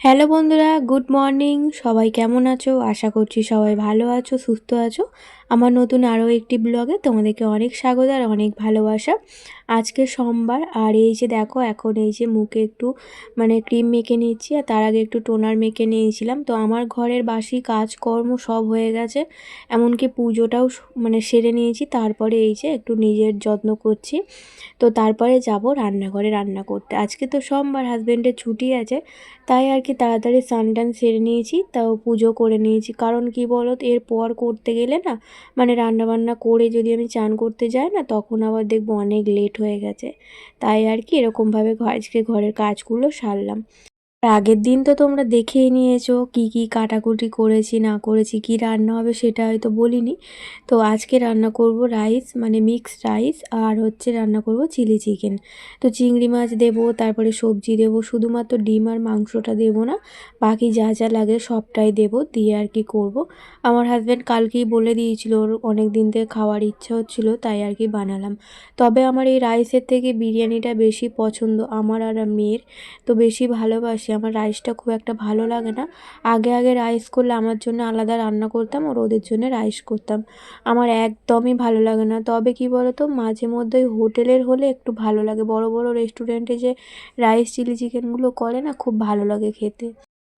Hello বন্ধুরা, good morning. সবাই কেমন আছো? আশা করছি সবাই ভালো আছো, সুস্থ আছো। আমার নতুন আরও একটি ব্লগে তোমাদেরকে অনেক স্বাগত আর অনেক ভালোবাসা। আজকে সোমবার, আর এই যে দেখো, এখন এই যে মুখে একটু মানে ক্রিম মেখে নিচ্ছি, আর তার আগে একটু টোনার মেখে নিয়েছিলাম। তো আমার ঘরের বাসি কাজকর্ম সব হয়ে গেছে, এমনকি পুজোটাও মানে সেরে নিয়েছি। তারপরে এই যে একটু নিজের যত্ন করছি। তো তারপরে যাব রান্নাঘরে রান্না করতে। আজকে তো সোমবার হাজব্যান্ডের ছুটি আছে, তাই আর কি তাড়াতাড়ি স্নান সেরে নিয়েছি, তাও পুজো করে নিয়েছি। কারণ কি বলো এরপর করতে গেলে না মানে রান্না বান্না করে যদি আমি চান করতে যাই না, তখন আবার দেখব অনেক লেট হয়ে গেছে। তাই আর কি এরকমভাবে আজকে ঘরের কাজগুলো সারলাম। আগের দিন তো তোমরা দেখেই নিয়েছো কি কি কাটাকুটি করেছি, না করেছি, কি রান্না হবে সেটা হয়তো বলিনি। তো আজকে রান্না করব রাইস মানে মিক্সড রাইস, আর হচ্ছে রান্না করব চিলি চিকেন। তো চিংড়ি মাছ দেব, তারপরে সবজি দেব, শুধুমাত্র ডিম আর মাংসটা দেব না, বাকি যা যা লাগে সবটাই দেব, দিয়ে আর কি করব। আমার হাজব্যান্ড কালকেই বলে দিয়েছিল, ওর অনেক দিন থেকে খাওয়ার ইচ্ছা হচ্ছিল, তাই আর কি বানালাম। তবে আমার এই রাইসের থেকে বিরিয়ানিটা বেশি পছন্দ আমার আর মেয়ের, তো বেশি ভালোবাসি আমার রাইসটা খুব একটা ভালো লাগে না। আগে আগে রাইস করলে আমার জন্য আলাদা রান্না করতাম আর ওদের জন্য রাইস করতাম। আমার একদমই ভালো লাগে না। তবে কি তো মাঝে মধ্যে হোটেলের হলে একটু ভালো লাগে। বড় বড় রেস্টুরেন্টে যে রাইস চিলি চিকেনগুলো করে না, খুব ভালো লাগে খেতে।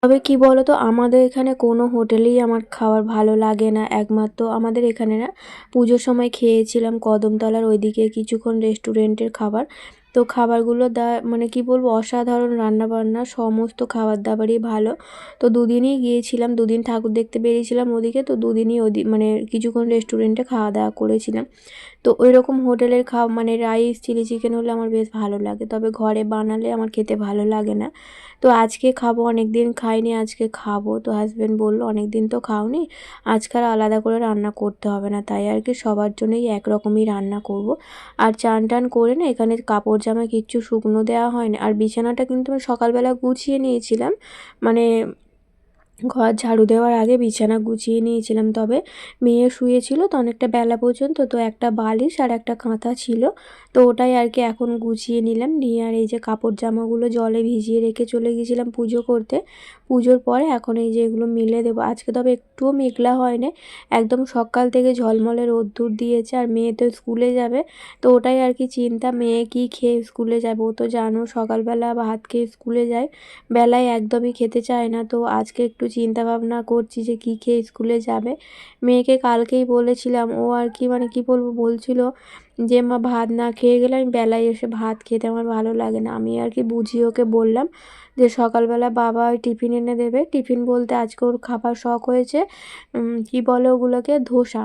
তবে কি তো আমাদের এখানে কোনো হোটেলেই আমার খাবার ভালো লাগে না। একমাত্র আমাদের এখানে না, পুজোর সময় খেয়েছিলাম কদমতলার ওইদিকে কিছুক্ষণ রেস্টুরেন্টের খাবার। তো খাবারগুলো দা মানে কি বলব, অসাধারণ রান্নাবান্না, সমস্ত খাবার দাবারই ভালো। তো দুদিনই গিয়েছিলাম, দুদিন ঠাকুর দেখতে বেরিয়েছিলাম ওদিকে, তো দুদিনই ওদি মানে কিছুক্ষণ রেস্টুরেন্টে খাওয়া দাওয়া করেছিলাম। তো ওই রকম হোটেলের খাওয়া মানে রাইস চিলি চিকেন হলে আমার বেশ ভালো লাগে। তবে ঘরে বানালে আমার খেতে ভালো লাগে না। তো আজকে খাব অনেক দিন খাইনি, আজকে খাব। তো হাজব্যান্ড বলল অনেক দিন তো খাওনি আজকাল আলাদা করে রান্না করতে হবে না। তাই আর কি সবার জন্যই একরকমই রান্না করব। আর চান টান করে না, এখানে কাপড় জামা কিচ্ছু শুকনো দেওয়া হয়নি। আর বিছানাটা কিন্তু আমি সকালবেলা গুছিয়ে নিয়েছিলাম। মানে ঘর ঝাড়ু দেওয়ার আগে বিছানা গুছিয়ে নিয়েছিলাম। তবে মেয়ে শুয়েছিল তো অনেকটা বেলা পর্যন্ত, তো একটা বালিশ আর একটা কাঁথা ছিল, তো ওটাই আর কি এখন গুছিয়ে নিলাম। নিয়ে আর এই যে কাপড় জামাগুলো জলে ভিজিয়ে রেখে চলে গেছিলাম পুজো করতে। পুজোর পরে এখন এই যে এগুলো মেলে দেবো। আজকে তবে একটুও মেঘলা হয় না একদম সকাল থেকে ঝলমলে রোদ্দুর দিয়েছে আর মেয়ে তো স্কুলে যাবে, তো ওটাই আর কি চিন্তা, মেয়ে কি খেয়ে স্কুলে যাবে? ও তো জানো সকালবেলা ভাত খেয়ে স্কুলে যায়, বেলায় একদমই খেতে চায় না, তো আজকে একটু চিন্তা ভাবনা করছি যে কী খেয়ে স্কুলে যাবে। মেয়েকে কালকেই বলেছিলাম, ও আর কি মানে কি বলব? বলছিল যে, মা, ভাত না খেয়ে গেলে আমি বেলায় এসে ভাত খেতে আমার ভালো লাগে না। আমি আর কি বুঝিয়ে ওকে বললাম যে, সকালবেলা বাবা ওই টিফিন এনে দেবে। টিফিন বলতে আজকে ওর খাবার শখ হয়েছে কি বলে ওগুলোকে? ধোসা।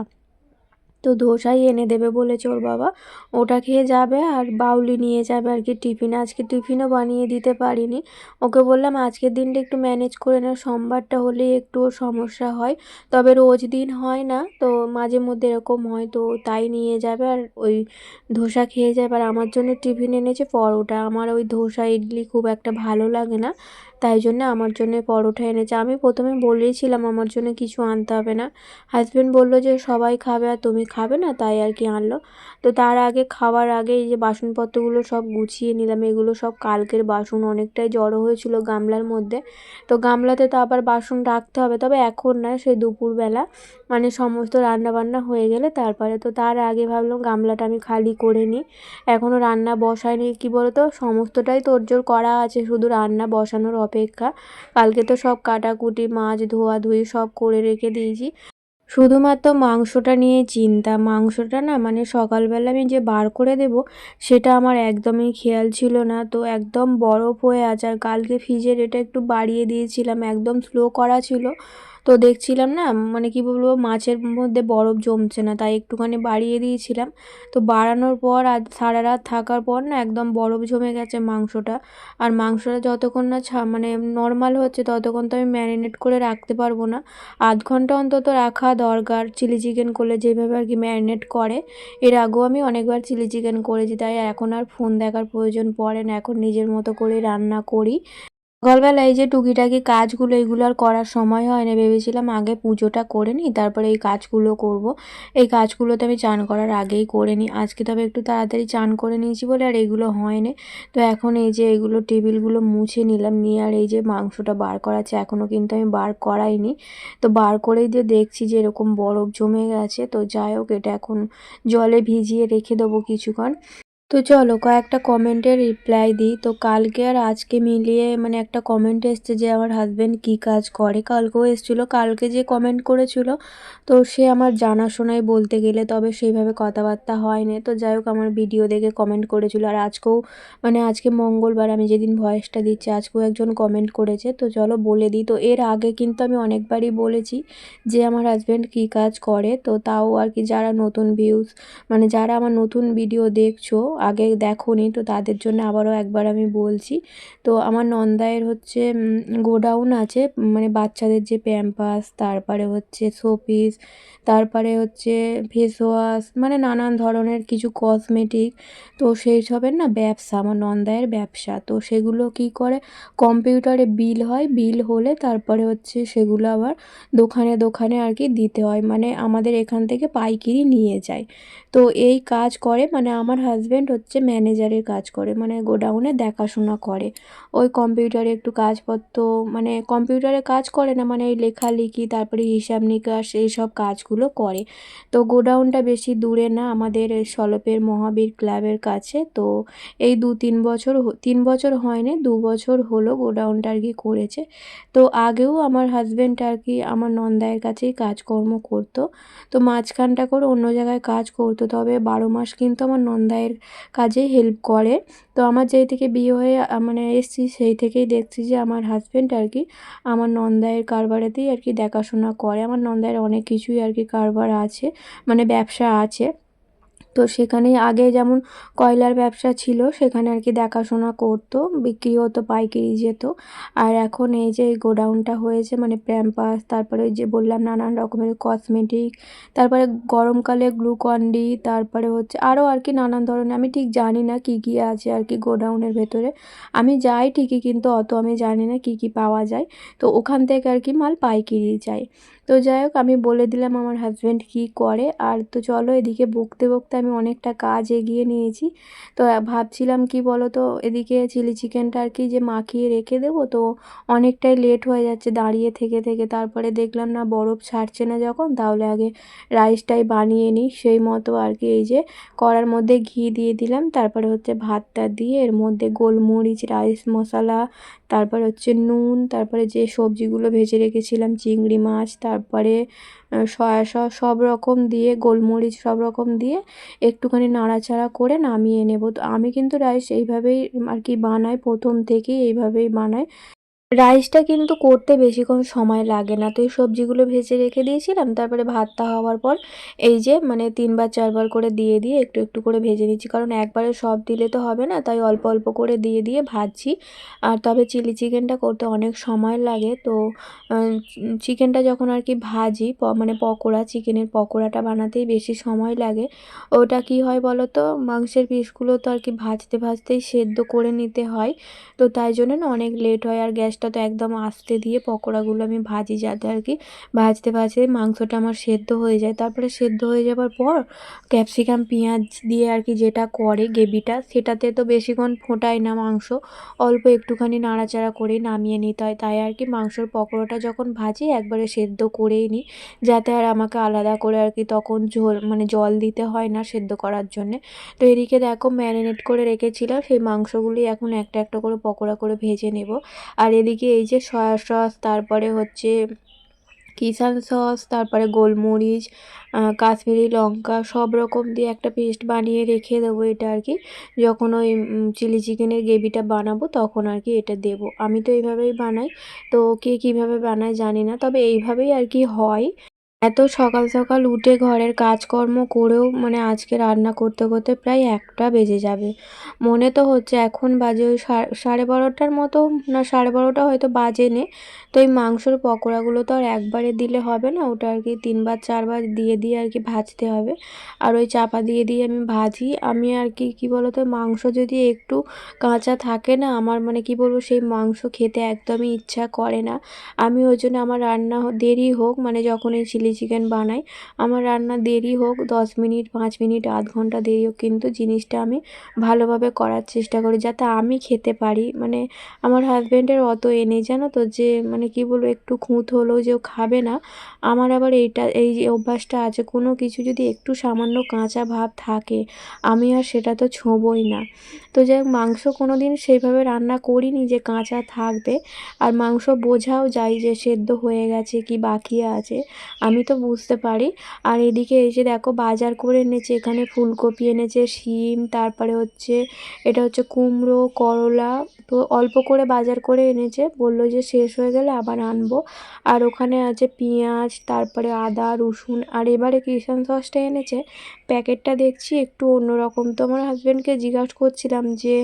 তো ধোসাই এনে দেবে বলেছে ওর বাবা। ওটা খেয়ে যাবে আর বাউলি নিয়ে যাবে আর কি টিফিন। আজকে টিফিনও বানিয়ে দিতে পারিনি। ওকে বললাম, আজকের দিনটা একটু ম্যানেজ করে না সোমবারটা হলেই একটু সমস্যা হয়। তবে রোজ দিন হয় না। তো মাঝে মধ্যে এরকম হয় তো তাই নিয়ে যাবে আর ওই ধোসা খেয়ে যাবে। আর আমার জন্য টিফিন এনেছে পরোটা। আমার ওই ধোসা, ইডলি খুব একটা ভালো লাগে না। তাই জন্য আমার জন্য পরোটা এনেছে। আমি প্রথমে বলেইছিলাম আমার জন্য কিছু আনতে হবে না। হাজব্যান্ড বলল যে, সবাই খাবে আর তুমি খাবে না, তাই আর কি আনলো? তো তার আগে খাওয়ার আগে এই যে বাসনপত্রগুলো সব গুছিয়ে নিলাম, এগুলো সব কালকের বাসন, অনেকটাই জড়ো হয়েছিল গামলার মধ্যে। তো গামলাতে তো আবার বাসন রাখতে হবে, তবে এখন না সেই দুপুরবেলা মানে সমস্ত রান্নাবান্না হয়ে গেলে তারপরে তো তার আগে ভাবলাম গামলাটা আমি খালি করে নিই। এখনও রান্না বসায়নি, কী বলতো, সমস্তটাই তোড়জোড় করা আছে, শুধু রান্না বসানোর অপেক্ষা। কালকে তো সব কাটাকুটি, মাছ ধোয়াধুয়ি সব করে রেখে দিয়েছি। শুধুমাত্র মাংসটা নিয়ে চিন্তা। মাংসটা না মানে সকালবেলা আমি যে বার করে দেব, সেটা আমার একদমই খেয়াল ছিল না। তো একদম বরফ হয়ে আছে। আর কালকে ফ্রিজের এটা একটু বাড়িয়ে দিয়েছিলাম। একদম স্লো করা ছিল। তো দেখছিলাম না মানে কি বলব, মাছের মধ্যে বরফ জমছে না, তাই একটুখানি বাড়িয়ে দিয়েছিলাম। তো বাড়ানোর পর আর সারা রাত থাকার পর না একদম বরফ জমে গেছে মাংসটা। আর মাংসটা যতক্ষণ না ছা মানে নর্মাল হচ্ছে ততক্ষণ তো আমি ম্যারিনেট করে রাখতে পারব না। আধ ঘণ্টা অন্তত রাখা দরকার চিলি চিকেন করলে যেভাবে আর কি ম্যারিনেট করে। এর আগেও আমি অনেকবার চিলি চিকেন করেছি, তাই এখন আর ফোন দেখার প্রয়োজন পড়ে না, এখন নিজের মতো করে রান্না করি। সকালবেলা এই যে টুকিটাকি কাজগুলো, এগুলো আর করার সময় হয় না। ভেবেছিলাম আগে পুজোটা করে নিই, তারপরে এই কাজগুলো করব। এই কাজগুলো তো আমি চান করার আগেই করে নিই। আজকে তবে একটু তাড়াতাড়ি চান করে নিয়েছি বলে আর এগুলো হয়নি তো এখন এই যে এগুলো টেবিলগুলো মুছে নিলাম, নিয়ে আর এই যে মাংসটা বার করাচ্ছে এখনও কিন্তু আমি বার করাইনি। তো বার করেই যে দেখছি যে এরকম বরফ জমে গেছে, তো যাই হোক, এটা এখন জলে ভিজিয়ে রেখে দেবো কিছুক্ষণ। তো চলো কয়েকটা কমেন্টের রিপ্লাই দিই। তো কালকে আর আজকে মিলিয়ে মানে একটা কমেন্ট এসছে যে আমার হাজব্যান্ড কী কাজ করে। কালকেও এসেছিল, কালকে যে কমেন্ট করেছিল, তো সে আমার জানাশোনাই বলতে গেলে তবে সেইভাবে কথাবার্তা হয় হয়নি। তো যাই হোক, আমার ভিডিও দেখে কমেন্ট করেছিল। আর আজকেও মানে আজকে মঙ্গলবার আমি যেদিন ভয়েসটা দিচ্ছি, আজকেও একজন কমেন্ট করেছে। তো চলো বলে দিই। তো এর আগে কিন্তু আমি অনেকবারই বলেছি যে আমার হাজব্যান্ড কী কাজ করে। তো তাও আর কি যারা নতুন ভিউজ মানে যারা আমার নতুন ভিডিও দেখছ আগে দেখোনি, তো তাদের জন্য আবারও একবার আমি বলছি। তো আমার নন্দায়ের হচ্ছে গোডাউন আছে মানে বাচ্চাদের যে প্যাম্পাস, তারপরে হচ্ছে শোপিস, তারপরে হচ্ছে ফেস ওয়াশ মানে নানান ধরনের কিছু কসমেটিক। তো সেই সবের না ব্যবসা, আমার নন্দায়ের ব্যবসা। তো সেগুলো কি করে? কম্পিউটারে বিল হয়, বিল হলে তারপরে হচ্ছে সেগুলো আবার দোকানে দোকানে আর কি দিতে হয়। মানে আমাদের এখান থেকে পাইকিরি নিয়ে যায়। তো এই কাজ করে মানে আমার হাজব্যান্ড হচ্ছে ম্যানেজারের কাজ করে মানে গোডাউনে দেখাশোনা করে। ওই কম্পিউটারে একটু কাজপত্র মানে কম্পিউটারে কাজ করে না মানে লেখালেখি, তারপরে হিসাব নিকাশ এইসব কাজগুলো করে। তো গোডাউনটা বেশি দূরে না, আমাদের সলপের মহাবীর ক্লাবের কাছে। তো এই দু তিন বছর তিন বছর হয়নি, দু বছর হলো গোডাউনটা আর কি করেছে। তো আগেও আমার হাজব্যান্ড আর কি আমার নন্দায়ের কাছেই কাজকর্ম করতো। তো মাঝখানটা করে অন্য জায়গায় কাজ করতো, তবে বারো মাস কিন্তু আমার নন্দায়ের কাজে হেল্প করে। তো আমার যেই থেকে বিয়ে হয়ে মানে এসছি, সেই থেকেই দেখছি যে আমার হাজব্যান্ড আর কি, আমার নন্দায়ের কারবারেতেই আর কি দেখাশোনা করে। আমার নন্দায়ের অনেক কিছুই আর কি কারবার আছে মানে ব্যবসা আছে। তো সেখানে আগে যেমন কয়লার ব্যবসা ছিল, সেখানে আর কি দেখাশোনা করতো বিক্রি হতো, পাইকারি যেত। আর এখন এই যে গোডাউনটা হয়েছে মানে প্যাম্পাস, তারপরে যে বললাম নানান রকমের কসমেটিক তারপরে গরমকালে গ্লুকন্ডি, তারপরে হচ্ছে আরও আর কি নানান ধরনের, আমি ঠিক জানি না কী কী আছে আর কি গোডাউনের ভেতরে। আমি যাই ঠিকই, কিন্তু অত আমি জানি না কী কী পাওয়া যায়। তো ওখান থেকে আর কি মাল পাইকারি যায় তো যাই হোক, আমি বলে দিলাম আমার হাজব্যান্ড কী করে। আর তো চলো এদিকে বকতে বকতে আমি অনেকটা কাজ এগিয়ে নিয়েছি। তো ভাবছিলাম কি বলো তো এদিকে চিলি চিকেনটা আর কি যে মাখিয়ে রেখে দেবো, তো অনেকটাই লেট হয়ে যাচ্ছে দাঁড়িয়ে থেকে থেকে। তারপরে দেখলাম না বরফ ছাড়ছে না যখন, তাহলে আগে রাইসটাই বানিয়ে নিই। সেই মতো আর কি এই যে কড়ার মধ্যে ঘি দিয়ে দিলাম। তারপরে হচ্ছে ভাতটা দিয়ে এর মধ্যে গোলমরিচ রাইস মশলা, তারপর হচ্ছে নুন, তারপরে যে সবজিগুলো ভেজে রেখেছিলাম, চিংড়ি মাছ, তারপরে সয়া সস সব রকম দিয়ে, গোলমরিচ সব রকম দিয়ে একটুখানি নাড়াচাড়া করে নামিয়ে নেব। তো আমি কিন্তু রাইস এইভাবেই আর কি বানাই, প্রথম থেকেই এইভাবেই বানাই। রাইসটা কিন্তু করতে বেশিক্ষণ সময় লাগে না। তো এই সবজিগুলো ভেজে রেখে দিয়েছিলাম, তারপরে ভাতটা হওয়ার পর এই যে মানে তিনবার, চারবার করে দিয়ে দিয়ে একটু একটু করে ভেজে নিচ্ছি। কারণ একবারে সব দিলে তো হবে না, তাই অল্প অল্প করে দিয়ে দিয়ে ভাজছি। আর তবে চিলি চিকেনটা করতে অনেক সময় লাগে। তো চিকেনটা যখন আর কি ভাজি মানে পকোড়া, চিকেনের পকোড়াটা বানাতেই বেশি সময় লাগে। ওটা কি হয় বলো তো মাংসের পিসগুলো তো আর কি ভাজতে, ভাজতেই সেদ্ধ করে নিতে হয়। তো তাই জন্য না অনেক লেট হয় আর গ্যাস গ্যাসটা তো একদম আস্তে দিয়ে পকোড়াগুলো আমি ভাজি যাতে আর কি ভাজতে ভাজতে মাংসটা আমার সেদ্ধ হয়ে যায়। তারপরে সেদ্ধ হয়ে যাবার পর ক্যাপসিকাম, পেঁয়াজ দিয়ে আর কি যেটা করে গ্রেভিটা সেটাতে তো বেশিক্ষণ ফোটায় না মাংস, অল্প একটুখানি নাড়াচাড়া করে নামিয়ে নিতে হয়। তাই আর কি মাংসর পকোড়াটা যখন ভাজি একবারে সেদ্ধ করেই নিই, যাতে আর আমাকে আলাদা করে আর কি তখন ঝোল মানে জল দিতে হয় না সেদ্ধ করার জন্যে। তো এদিকে দেখো ম্যারিনেট করে রেখেছিলাম, সেই মাংসগুলি এখন একটা একটা করে পকোড়া করে ভেজে নেব। আর এদিকে এই যে সয়া সস, তারপরে হচ্ছে কিষান সস, তারপরে গোলমরিচ কাশ্মীরি লঙ্কা, সব রকম দিয়ে একটা পেস্ট বানিয়ে রেখে দেবো এটা আর কি। যখন ওই চিলি চিকেনের গ্রেভিটা বানাবো তখন আর কি এটা দেব। আমি তো এইভাবেই বানাই, তো কে কীভাবে বানায় জানি না, তবে এইভাবেই আর কি হয়। এত সকাল সকাল উঠে ঘরের কাজকর্ম করেও মানে আজকে রান্না করতে করতে প্রায় একটা বেজে যাবে। মনে তো হচ্ছে এখন বাজে ওই সাড়ে বারোটার মতো, না সাড়ে বারোটা হয়তো বাজেনি। তো এই মাংসর পকোড়াগুলো তো আর একবারে দিলে হবে না, ওটা আর কি তিনবার চারবার দিয়ে দিয়ে আর কি ভাজতে হবে। আর ওই চাপা দিয়ে দিয়ে আমি ভাজি, আমি আর কি, কী বলতো, মাংস যদি একটু কাঁচা থাকে না, আমার মানে কি বলব, সেই মাংস খেতে একদমই ইচ্ছা করে না। আমি ওই জন্য আমার রান্না দেরি হোক মানে যখন এই চিলি চিকেন বানাই। আমার রান্না দেরি হোক, দশ মিনিট, পাঁচ মিনিট, আধ ঘণ্টা দেরি হোক, কিন্তু জিনিসটা আমি ভালোভাবে করার চেষ্টা করি যাতে আমি খেতে পারি। মানে আমার হাজব্যান্ডের অত এনে জানো তো, যে মানে কি বলব, একটু খুঁত হলেও যে ও খাবে না। আমার আবার এইটা, এই অভ্যাসটা আছে, কোনো কিছু যদি একটু সামান্য কাঁচা ভাব থাকে, আমি আর সেটা তো ছোঁবই না। তো যাই মাংস কোনো দিন সেইভাবে রান্না করিনি যে কাঁচা থাকবে। আর মাংস বোঝাও যায় যে সেদ্ধ হয়ে গেছে কি বাকি আছে। আমি তো বুঝতে পারি। আর এদিকে এসে দেখো বাজার করে এনেছে, এখানে ফুলকপি এনেছে, শিম, তারপরে হচ্ছে, এটা হচ্ছে কুমড়ো, করলা তো অল্প করে বাজার করে এনেছে। বলল যে, শেষ হয়ে গেলে আবার আনব। আর ওখানে আছে পেঁয়াজ, তারপরে আদা, রসুন। আর এবারে কিষান সসটা এনেছে। প্যাকেটটা দেখছি একটু অন্যরকম। তো আমার হাজব্যান্ডকে জিজ্ঞাসা করছিলাম যে,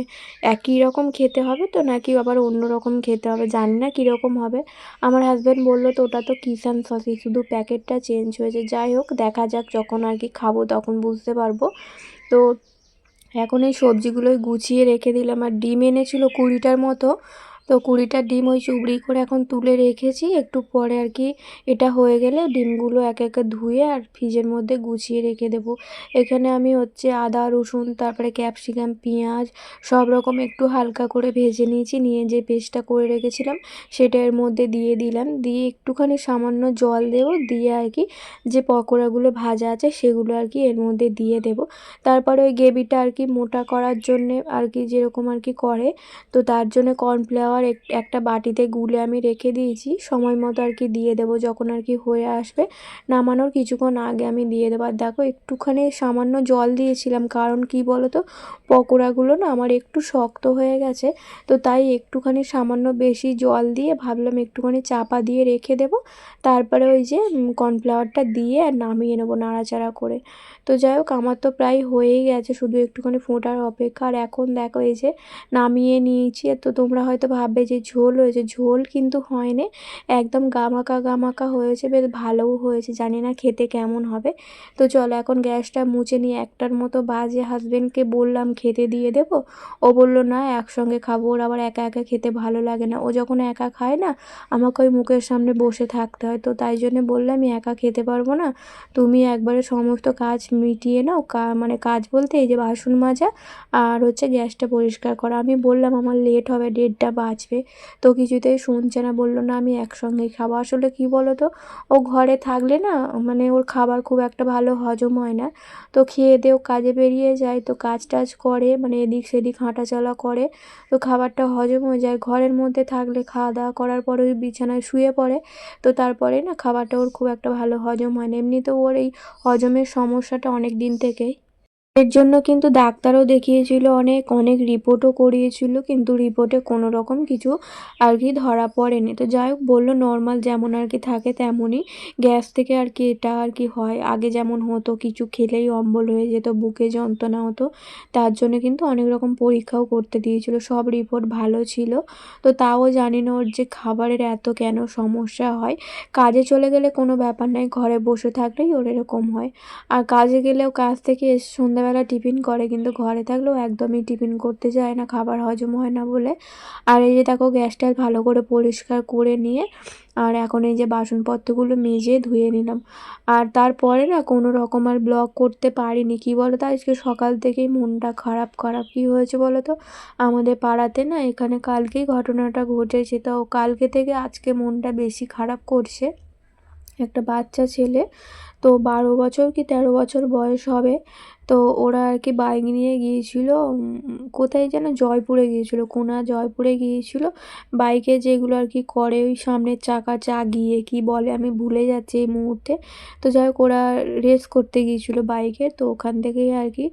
একই রকম খেতে হবে তো, নাকি আবার অন্য রকম খেতে হবে? জানি না কীরকম হবে। আমার হাজব্যান্ড বলল, তো ওটা তো কিষান সসই, শুধু প্যাকেটটা চেঞ্জ হয়েছে। যাই হোক, দেখা যাক যখন আর কি খাব তখন বুঝতে পারব। তো এখন এই সবজিগুলোই গুছিয়ে রেখে দিলাম। আর ডিম এনেছিল কুড়িটার মতো। তো কুড়িটা ডিম ওই চুবড়ি করে এখন তুলে রেখেছি। একটু পরে আর কি এটা হয়ে গেলে ডিমগুলো এক একে ধুয়ে আর ফ্রিজের মধ্যে গুছিয়ে রেখে দেবো। এখানে আমি হচ্ছে আদা, রসুন, তারপরে ক্যাপসিকাম, পেঁয়াজ সব রকম একটু হালকা করে ভেজে নিয়েছি। নিয়ে যে পেস্টটা করে রেখেছিলাম সেটা এর মধ্যে দিয়ে দিলাম। দিয়ে একটুখানি সামান্য জল দেবো। দিয়ে আর কি যে পকোড়াগুলো ভাজা আছে সেগুলো আর কি এর মধ্যে দিয়ে দেব। তারপরে ওই গ্রেভিটা আর কি মোটা করার জন্যে আর কি যেরকম আর কি করে, তো তার জন্য কর্নফ্লাওয়ার খাওয়ার একটা বাটিতে গুলে আমি রেখে দিয়েছি। সময় মতো আর কি দিয়ে দেবো যখন আর কি হয়ে আসবে। নামানোর কিছুক্ষণ আগে আমি দিয়ে দেবো। আর দেখো, একটুখানি সামান্য জল দিয়েছিলাম। কারণ কি বলো তো পকোড়াগুলো না আমার একটু শক্ত হয়ে গেছে। তো তাই একটুখানি সামান্য বেশি জল দিয়ে ভাবলাম একটুখানি চাপা দিয়ে রেখে দেবো। তারপরে ওই যে কর্নফ্লাওয়ারটা দিয়ে আর নামিয়ে নেব নাড়াচাড়া করে। তো যাই হোক, আমার তো প্রায় হয়েই গেছে শুধু একটুখানি ফোটার অপেক্ষা। আর এখন দেখো এই যে নামিয়ে নিয়েছি তো তোমরা হয়তো ভাববে যে ঝোল হয়েছে। ঝোল কিন্তু হয়নি, একদম গামাকা গামাকা হয়েছে, বেশ ভালোও হয়েছে, জানি না খেতে কেমন হবে। তো চলো এখন গ্যাসটা মুছে নিয়ে একটার মতো বাজে হাজব্যান্ডকে বললাম, খেতে দিয়ে দেব? ও বলল, না, একসঙ্গে খাব। ওর আবার একা একা খেতে ভালো লাগে না। ও যখন একা খায় না, আমাকে ওই মুখের সামনে বসে থাকতে হয়। তো তাই জন্য বললাম, আমি একা খেতে পারব না। তুমি একবারে সমস্ত কাজ মিটিয়ে নাও মানে কাজ বলতে এই যে বাসন মাজা আর হচ্ছে গ্যাসটা পরিষ্কার করা। আমি বললাম, আমার লেট হবে ডেটটা বাঁচবে তো কিছুতেই শুনছে না, বলল, না, আমি একসঙ্গেই খাব। আসলে কি বলো তো ও ঘরে থাকলে না মানে ওর খাবার খুব একটা ভালো হজম হয় না। তো খেয়ে দেও কাজে বেরিয়ে যায়, তো কাজ টাজ করে মানে এদিক সেদিক হাঁটাচলা করে, তো খাবারটা হজম হয়ে যায়। ঘরের মধ্যে থাকলে খাওয়া দাওয়া করার পরে ওই বিছানায় শুয়ে পড়ে, তো তারপরে না খাবারটা ওর খুব একটা ভালো হজম হয় না। এমনিতেও ওর এই হজমের সমস্যাটা অনেক দিন থেকেই। এর জন্য কিন্তু ডাক্তারও দেখিয়েছিল, অনেক অনেক রিপোর্টও করিয়েছিল, কিন্তু রিপোর্টে কোনো রকম কিছু আর কি ধরা পড়েনি। তো যাই হোক, বলল নর্মাল যেমন আর কি থাকে তেমনই। গ্যাস থেকে আর কি এটা আর কি হয়। আগে যেমন হতো, কিছু খেলেই অম্বল হয়ে যেত, বুকে যন্ত্রণা হতো, তার জন্য কিন্তু অনেক রকম পরীক্ষাও করতে দিয়েছিল, সব রিপোর্ট ভালো ছিল। তো তাও জানি না ওর যে খাবারের এত কেন সমস্যা হয়। কাজে চলে গেলে কোনো ব্যাপার নাই, ঘরে বসে থাকলেই ওর এরকম হয়। আর কাজে গেলেও কাজ থেকে এসে সন্ধ্যা সন্ধ্যাবেলা টিফিন করে, কিন্তু ঘরে থাকলেও একদমই টিফিন করতে চায় না, খাবার হজম হয় না বলে। আর এই যে দেখো, গ্যাসটা ভালো করে পরিষ্কার করে নিয়ে, আর এখন এই যে বাসনপত্রগুলো মেজে ধুয়ে নিলাম। আর তারপরে না, কোনো রকম আর ব্লগ করতে পারিনি। কী বলো তো, আজকে সকাল থেকেই মনটা খারাপ খারাপ কী হয়েছে বলো তো? আমাদের পাড়াতে না, এখানে কালকেই ঘটনাটা ঘটেছে। তো কালকে থেকে আজকে মনটা বেশি খারাপ করছে। একটা বাচ্চা ছেলে, তো বারো বছর কি তেরো বছর বয়স হবে? তো ওরা আর কি বাইক নিয়ে গিয়েছিল কোথায় যেন জয়পুরে গিয়েছিল কোনা জয়পুরে গিয়েছিল। বাইকে যেগুলো আর কি করে ওই সামনের চাকা চাগিয়ে কি বলে আমি ভুলে যাচ্ছি এই মুহূর্তে। তো যাই হোক, ওরা রেস করতে গিয়েছিল বাইকে, তো ওখান থেকেই আর কি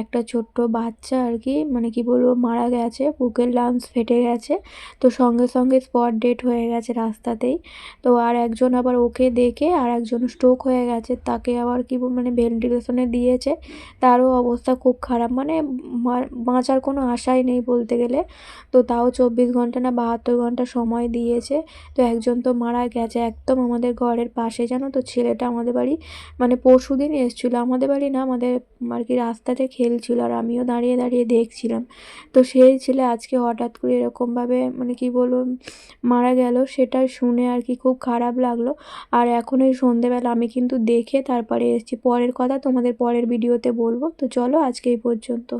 একটা ছোট্ট বাচ্চা আর কি মানে কি বলব, মারা গেছে, বুকের লাংস ফেটে গেছে। তো সঙ্গে সঙ্গে স্পট ডেট হয়ে গেছে রাস্তাতেই। তো আর একজন আবার ওকে দেখে আর একজন স্ট্রোক হয়ে গেছে, তাকে আবার কি মানে ভেন্টিলেশনে দিয়েছে। তারও অবস্থা খুব খারাপ। মানে বাঁচার কোনো আশাই নেই বলতে গেলে। তো তাও চব্বিশ ঘণ্টা না বাহাত্তর ঘণ্টা সময় দিয়েছে। তো একজন তো মারা গেছে একদম আমাদের ঘরের পাশে, জানো তো? ছেলেটা আমাদের বাড়ি মানে পরশু দিন এসেছিল। আমাদের বাড়ি না, আমাদের আর কি রাস্তাতে খেলছিল আর আমিও দাঁড়িয়ে দাঁড়িয়ে দেখছিলাম। তো সেই ছেলে আজকে হঠাৎ করে এরকমভাবে মানে কি বলব, মারা গেল সেটা শুনে আর কি খুব খারাপ লাগল। আর এখন এই সন্ধেবেলা আমি কিন্তু দেখে তারপরে এসেছি। পরের কথা তোমাদের পরের ভিডিওতে বলব। তো চলো আজকে এই পর্যন্ত।